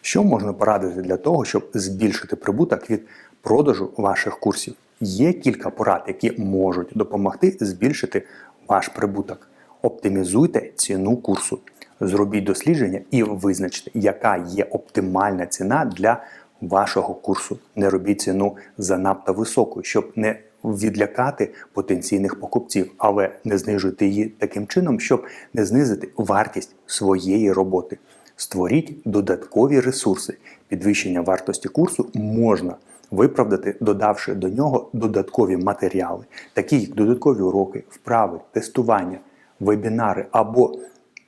Що можна порадити для того, щоб збільшити прибуток від продажу ваших курсів? Є кілька порад, які можуть допомогти збільшити ваш прибуток. Оптимізуйте ціну курсу, зробіть дослідження і визначте, яка є оптимальна ціна для вашого курсу. Не робіть ціну занадто високою, щоб не відлякати потенційних покупців, але не знижуйте її таким чином, щоб не знизити вартість своєї роботи. Створіть додаткові ресурси. Підвищення вартості курсу можна виправдати, додавши до нього додаткові матеріали, такі як додаткові уроки, вправи, тестування, вебінари або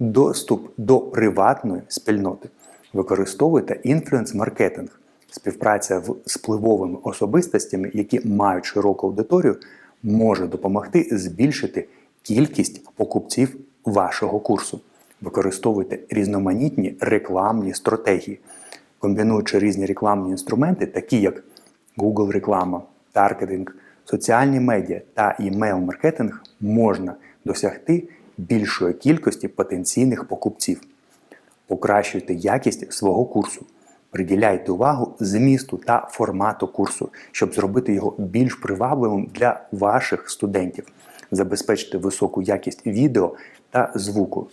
доступ до приватної спільноти. Використовуйте інфлюенс-маркетинг, співпраця в- з впливовими особистостями, які мають широку аудиторію, може допомогти збільшити кількість покупців вашого курсу. Використовуйте різноманітні рекламні стратегії, комбінуючи різні рекламні інструменти, такі як Google реклама, таргетинг, соціальні медіа та імейл-маркетинг, можна досягти більшої кількості потенційних покупців. Покращуйте якість свого курсу. Приділяйте увагу змісту та формату курсу, щоб зробити його більш привабливим для ваших студентів. Забезпечте високу якість відео та звуку.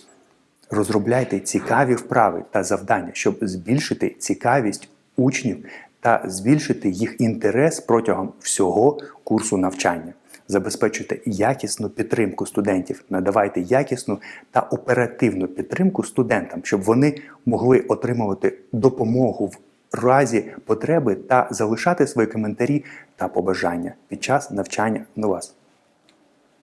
Розробляйте цікаві вправи та завдання, щоб збільшити цікавість учнів та збільшити їх інтерес протягом всього курсу навчання. Забезпечуйте якісну підтримку студентів, надавайте якісну та оперативну підтримку студентам, щоб вони могли отримувати допомогу в разі потреби та залишати свої коментарі та побажання під час навчання на вас.